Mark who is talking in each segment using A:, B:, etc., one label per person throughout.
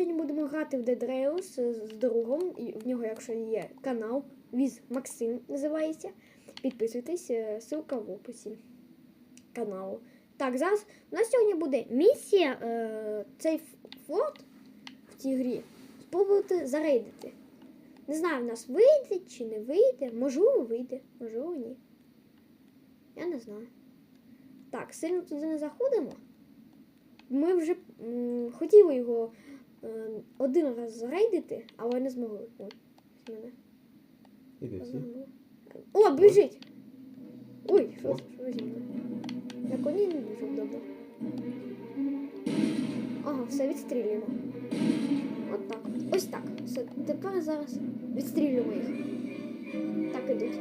A: сьогодні будемо грати в Dead Rails з другом. В нього, якщо є канал, Віз Максим називається. Підписуйтесь, е, ссылка в описі каналу. Так, зараз у нас сьогодні буде місія е, цей ф- форт в цій грі. Спробувати зарейдити. Не знаю, в нас вийде чи не вийде. Можливо, вийде, можливо, ні. Я не знаю. Так, сильно туди не заходимо. Ми вже м, хотіли його один раз зарейдити, але не змогли. Ось мене
B: Іди всі.
A: О, біжить! Ой, що, що зі мною? На коні не дуже добре. Ага, все відстрілюємо. От так. Ось так. Все, тепер зараз відстрілюємо їх. Так ідуть.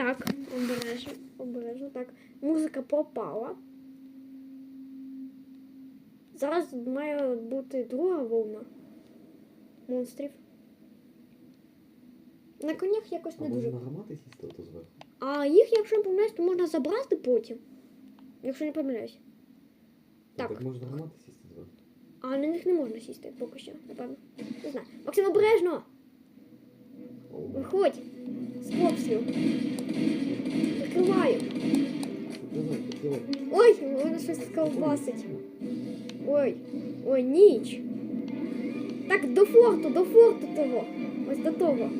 A: Так, обережно, обережно. Так, музика пропала. Зараз має бути друга волна монстрів. На конях якось
B: А
A: не дуже.
B: на гармати сісти зверху?
A: А їх, якщо не помиляюсь, то можна забрати потім. Якщо не помиляюсь.
B: Ну,
A: Так.
B: Так може на гармати сісти зверху?
A: А на них не можна сісти поки що, напевно. Не знаю. Максим, обережно! Виходь! З обстрілу. Закриваю. Ой, мене щось ковбасить. Ой, ой, ніч. Так, до форту, до форту того. Ось до того.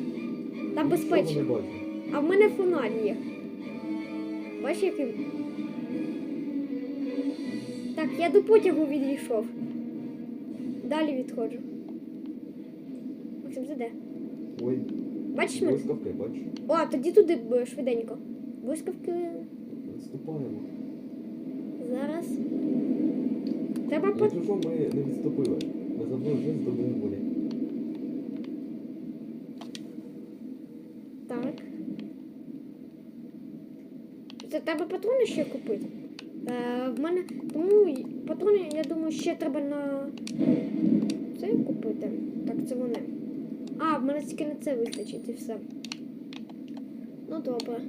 A: Там безпечно. А в мене фонарь є. Бачиш, який? Так, я до потягу відійшов. Далі відходжу. Максим, це де?
B: Ой,
A: Бачиш мене?
B: блискавки, бачиш?
A: О, тоді туди б, швиденько. Блискавки
B: Відступаємо.
A: зараз. Треба по...
B: Якщо що, ми не відступили. Ми за мною вже здобули волі.
A: Так. Це треба патрони ще купити. Е, в мене. Тому патрони, я думаю, ще треба на це купити. Так, це вони. А, в мене тільки на це вистачить і все. Ну добре.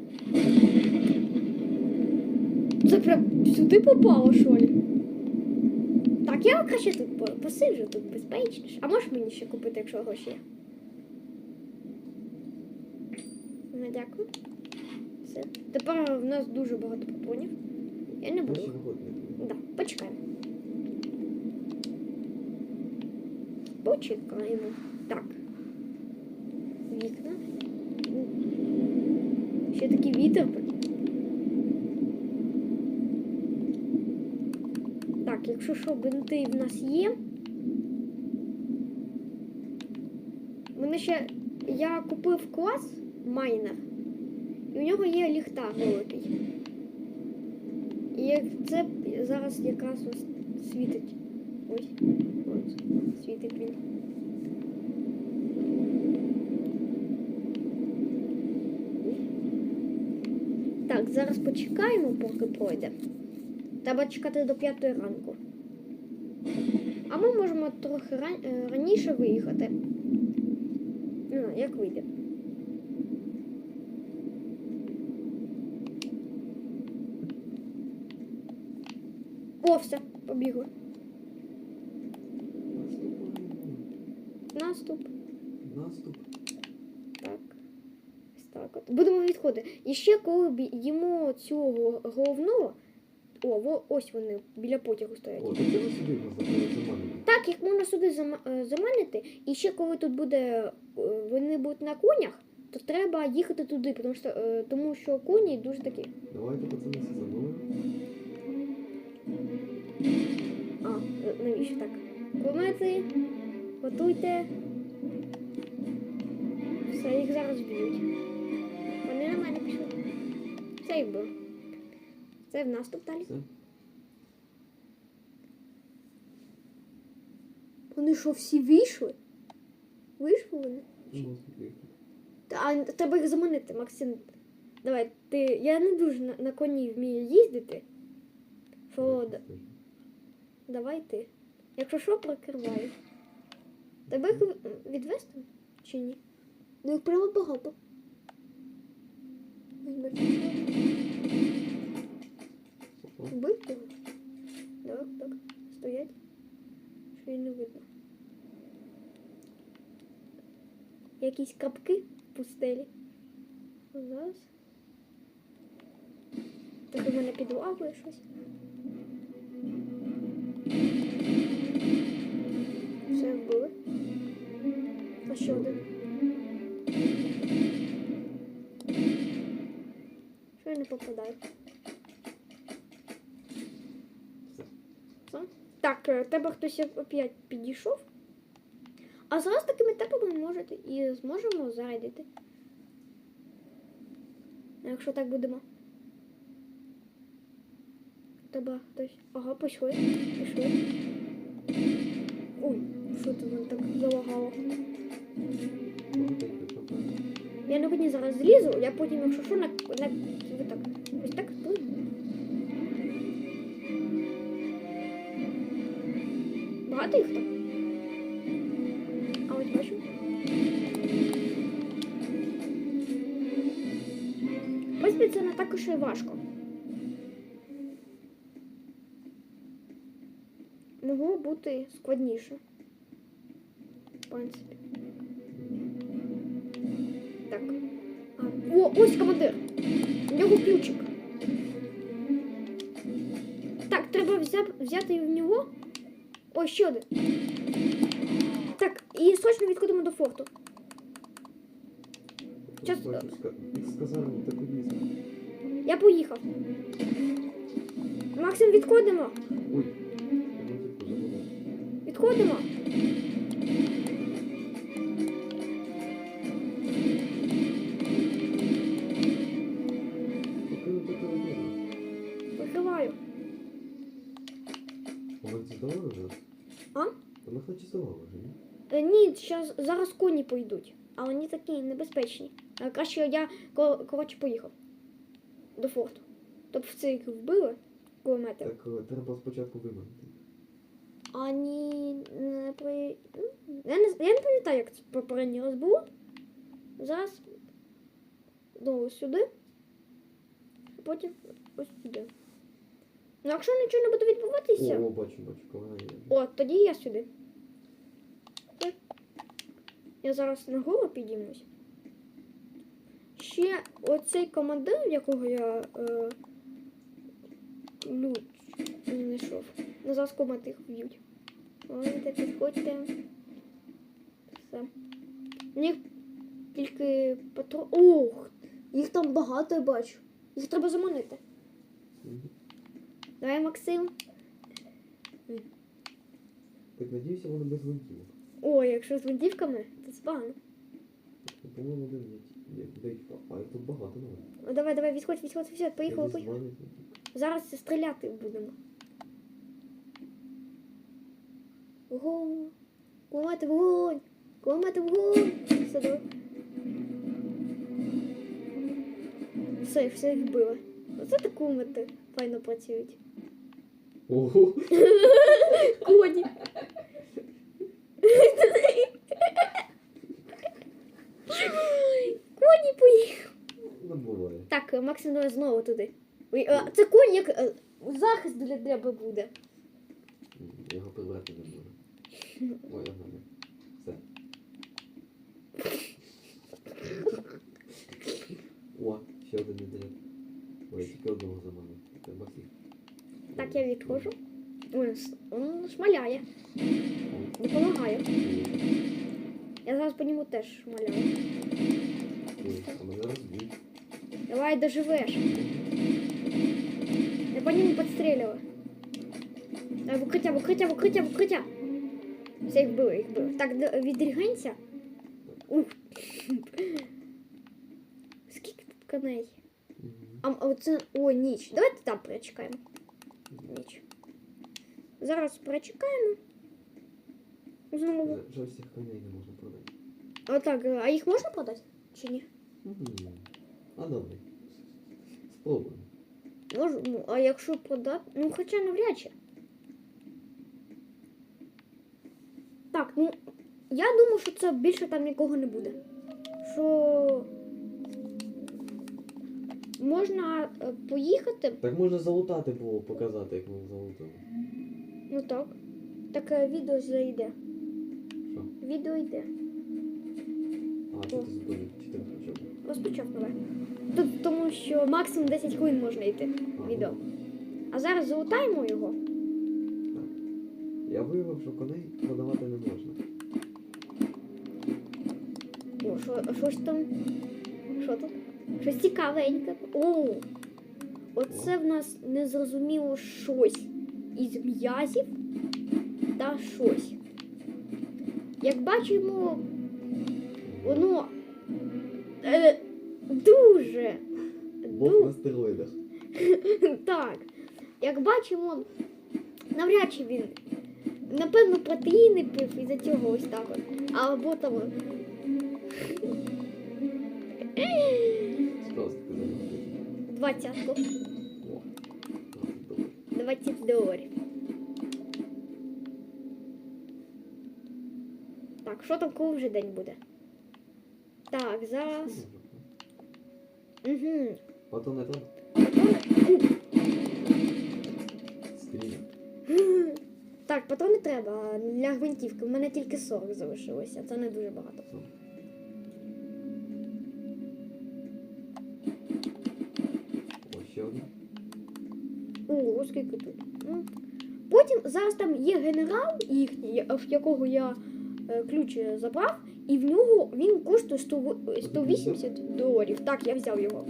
A: Це прям сюди попало, що ли? Так, я краще тут по- посиджу, тут безпечніше. А можеш мені ще купити, якщо гроші є? Ну, дякую. Все. Тепер в нас дуже багато патронів. Я не буду. Да, почекаємо. Почекаємо. Так. Вікна. Ще такий вітер. Так, якщо що, бинти в нас є. Мене ще. Я купив клас майнер. І у нього є ліхтар великий. І це зараз якраз ось світить. Ось. Ось. Світить він. Так, зараз почекаємо, поки пройде. Треба чекати до п'ятої ранку. А ми можемо трохи ран- е, раніше виїхати. Ну, як вийде. О, все, побігли. Наступ.
B: Наступ.
A: Так. Будемо відходити. І ще коли б їмо цього головного. О, во, ось вони біля потягу стоять.
B: О, так це ви сюди заманили.
A: Так, їх можна сюди зама- е, заманити. І ще коли тут буде, е, вони будуть на конях, то треба їхати туди, тому що, е, тому що коні дуже такі.
B: Давайте, пацани, всі за.
A: А, е, навіщо так? Кулемети, готуйте. Все, їх зараз б'ють. Вони на мене пішли. Це їх бив. Це в наступ далі.
B: Все.
A: Вони що, всі вийшли? Вийшли вони?
B: Ну.
A: Та, а, треба їх заманити, Максим. Давай, ти. Я не дуже на, на коні вмію їздити. Що, да- давай ти. Якщо що, прикриваю. Тебе їх відвести чи ні? Ну, їх прямо багато. Вбив його? Так, так. Стоять. Що її не видно. Якісь капки в пустелі. Зараз. Так у мене підлагує щось. Все вбили. А ще один. Не попадаю?
B: Все.
A: Так, е, тебе хтось опять підійшов. А зараз такими темпами можете і зможемо зарядити. Якщо так будемо. Тебе хтось. Ага, пішли. Пішли. Ой, що це мене так залагало? Я на одні зараз злізу, я потім, якщо що, на, на ви так. Ось так спину. Багато їх там? А ось бачу. В принципі, так уж і важко. Могло бути складніше. В принципі. Так. О, ось командир. У нього ключик. Так, треба взя- взяти в нього. О, ще один. Так, і срочно відходимо до форту.
B: Таку візу.
A: Я поїхав. Максим, відходимо. Відходимо.
B: Здавала вже, ні?
A: Е, ні, щас, зараз коні пойдуть. А вони такі небезпечні. А краще я ко- коротше поїхав до форту. Тобто в цих вбили кулемети.
B: Так е, треба спочатку виманити.
A: Ані не при. ну, Я не, я не пам'ятаю, як це попередній раз було. Зараз знову сюди. А потім ось сюди. Ну, якщо нічого не буде відбуватися,
B: О, о, бачу, бачу, коли є.
A: о, тоді я сюди. Я зараз нагору підіймусь. Ще оцей командир, якого я е, лють знайшов. На зараз команди їх вб'ють. Ой, підходьте. Все. У них тільки патро. Ох! Їх там багато я бачу. Їх треба заманити.
B: Мгм.
A: Давай, Максим.
B: Так надіюся, воно без гвинтівок.
A: Ой, якщо з гвинтівками, то це погано.
B: По-моєму, один є. Є, де їх- А їх тут багато навіть.
A: Ну, Давай, давай, відходь, відходь, відходь, поїхали, поїхали. Зараз стріляти будемо. Вогонь! Кулемети вогонь! Кулемети вогонь! Все добре. Все, все їх вбили. Оце так кулемети файно працюють.
B: Ого!
A: Коні поїхали!
B: Ну, буває.
A: Так, Максим, давай знову туди. Ой, а, Це конь як е, захист для тебе буде.
B: Його прибрати не можу. Ой, ага, ні. Все. О, ще один іде. Ой, тільки одного заманив. Треба всіх.
A: Так, я відходжу. Ой, с- він шмаляє. Допомагає. Я зараз по ньому теж шмаляю.
B: Ой, а мене розб'ють.
A: Давай доживеш. Я по ньому підстрілював. Давай, в укриття, в укриття, в укриття, в укриття. Все, їх було, їх було. Так, д- відрігайся. Ух. Скільки тут коней?
B: Мгм.
A: А, а оце. О, ніч. Давайте там перечекаємо. Ніч. Зараз перечекаємо. Знову.
B: Жаль, Жаль, всіх коней не можна продати.
A: Отак, а їх можна продати? Чи ні?
B: Мгм. А добре. Спробуємо.
A: Можу, ну, а якщо продати. Ну, хоча навряд чи. Так, ну я думаю, що це більше там нікого не буде. що можна е, поїхати.
B: Так можна залутати було, показати, як ми залутали.
A: Ну так. Таке відео зайде.
B: Що?
A: Відео йде.
B: А, що ти зробив? Чи ти хоча?
A: Розпочав нове. Тут, тому що максимум 10 хвилин можна йти відео. А зараз залутаємо його.
B: Я виявив, що коней продавати не можна.
A: О, що, щось там. Що тут? Щось цікавеньке. О! Оце в нас незрозуміло щось із м'язів та щось. Як бачимо, воно е, дуже.
B: Бог на стероїдах.
A: Так. Як бачимо, навряд чи він. Напевно, протеїни пив і за цього ось так от. Або там. Двадцятку.
B: 20 доларів.
A: 20 доларів. Так, що там коли вже день буде? Так, зараз. Угу.
B: Потім не треба. Стріля.
A: Так, патрони треба для гвинтівки. У мене тільки 40 залишилося. Це не дуже багато.
B: Ось ще одна.
A: О, скільки тут. Ну. Потім зараз там є генерал їхній, в якого я е, ключ забрав, і в нього він коштує 100 180 доларів. Так, я взяв його.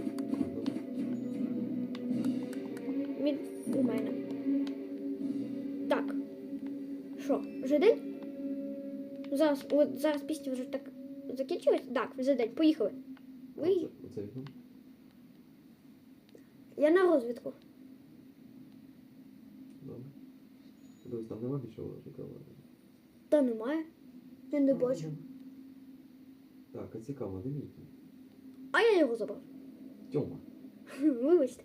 A: Він у мене. Так. Що, вже день? Зараз, от зараз пісня вже так закінчилась? Так, вже день. Поїхали. Ви? Я на розвідку.
B: Добре. Там нема більше нікого.
A: Та немає. Я не бачу.
B: Так, а цікаво, мій кінь?
A: А я його забрав.
B: Тьома.
A: Вибачте.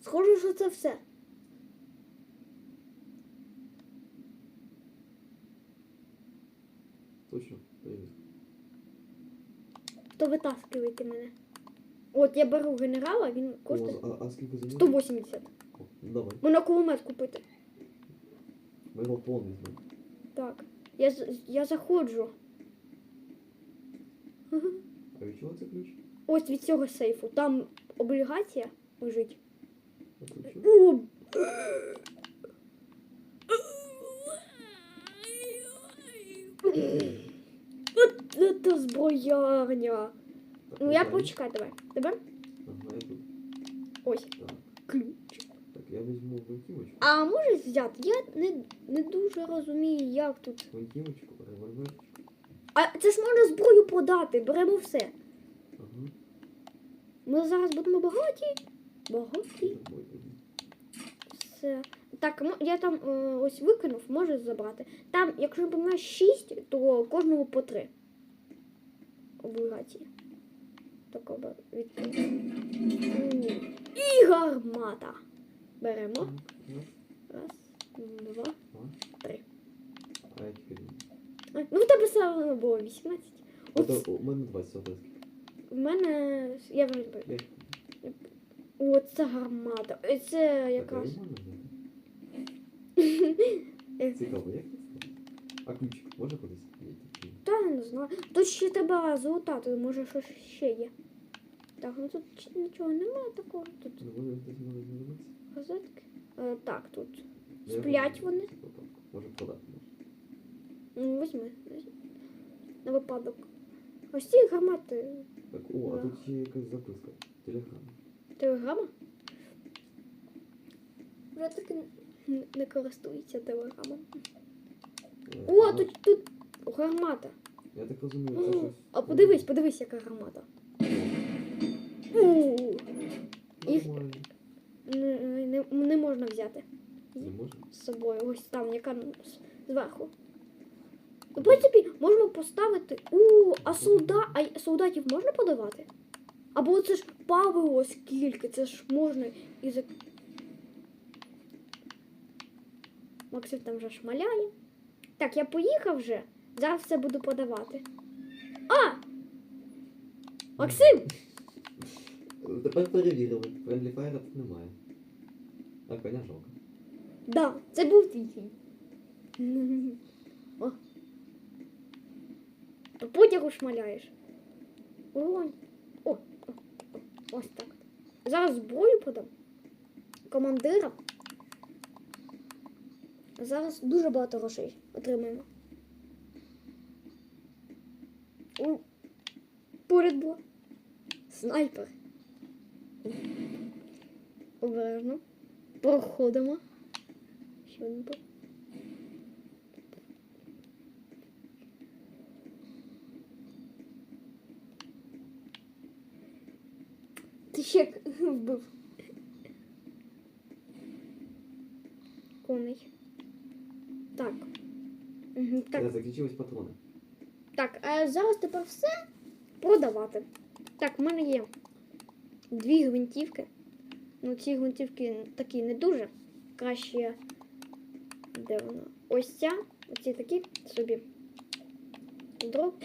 A: Схоже, що це все.
B: Точно? Привіт.
A: То витаскивайте мене. От я беру генерала, він коштує
B: О, а, а скільки за нього?
A: 180.
B: О, ну давай.
A: Можна кулемет купити.
B: Ми його знаємо.
A: Так. Я, я заходжу.
B: А від чого це ключ?
A: Ось від цього сейфу. Там облігація лежить.
B: Тут?
A: О! От це зброярня. Ну я
B: давай.
A: почекай, давай. Давай.
B: Ага.
A: Ось
B: Так,
A: ключ.
B: Я візьму гвинтівочку.
A: А можеш взяти? Я не, не дуже розумію, як тут.
B: Гвинтівочку, револьверчик.
A: А це ж можна зброю продати, беремо все.
B: Ага.
A: Ми зараз будемо багаті. Багаті. Все. Так, я там е, ось викинув, можеш забрати. Там, якщо не помиляюсь, 6, то кожному по 3. Облігації. Так, відкрити. І гармата. Беремо. Раз, два, три.
B: А.
A: Ну, в тебе все одно було 18. От
B: у мене 20 одразу.
A: в мене. Я вже
B: Я
A: О, це гармата. Е, Це якраз.
B: Цікаво, як це? А ключ може ні?
A: Та не знаю. Тут ще треба золотати, може щось ще є. Так, ну тут нічого немає такого. Тут Газетки. Е, так, тут Сплять вони?
B: Може продати
A: ну, візьми. візьми. На випадок. Ось ці гармати.
B: Так, о, а тут ще якась записка. Телеграм.
A: Телеграма. Вже таки не, не користується телеграмом.
B: Е,
A: О,
B: ага.
A: тут, тут гармата.
B: Я так розумію, це
A: О,
B: щось.
A: А подивись, подивись, яка гармата. У, їх-
B: Нормально.
A: Не, не можна взяти.
B: Не можна?
A: з собою. Ось там, яка зверху. В принципі, можемо поставити. У, а солда... а солдатів можна подавати? Або це ж павило скільки, це ж можна і за. Максим там вже шмаляє. Так, я поїхав вже. Зараз все буду подавати. А! Максим!
B: Тепер перевірили. Fire тут немає. А коня жалко.
A: Да, це був твій. О. По потягу шмаляєш. Вогонь. О, о, о, ось так. Зараз зброю подам. Командира. Зараз дуже багато грошей отримаємо. Ой, поряд була. Снайпер. Обережно. Проходимо. Ще один був. Ти ще вбив. Коней. Так. Так.
B: Так. Закінчились патрони.
A: Так, а зараз тепер все продавати. Так, в мене є дві гвинтівки. Ну, ці гвинтівки такі не дуже. Краще. Де вона? Ось ця. Оці такі собі. Дроп.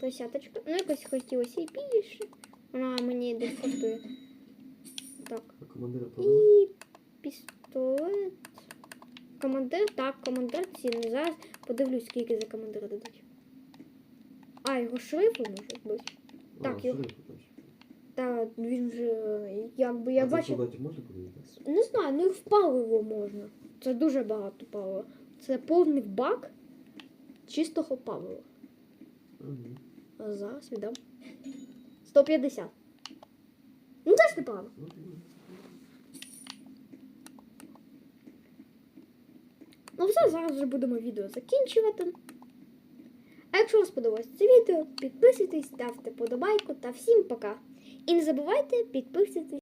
A: Тридцяточка. Ну, якось хотілося і більше. Вона мені десь коштує. Так. І пістолет. Командир, так, командир цінний. Зараз подивлюсь, скільки за командира дадуть. А, його шрифи можуть бути. так, його-. Та він же, якби я
B: а
A: бачив.
B: солдатів можна подивитися?
A: Не знаю, ну і в паливо можна. Це дуже багато палива. Це повний бак чистого палива.
B: Мгм.
A: А зараз віддам. 150. Ну теж непогано.
B: Ну, ну.
A: Ну все, зараз вже будемо відео закінчувати. А якщо вам сподобалось це відео, підписуйтесь, ставте подобайку та всім пока. І не забувайте підписуйтесь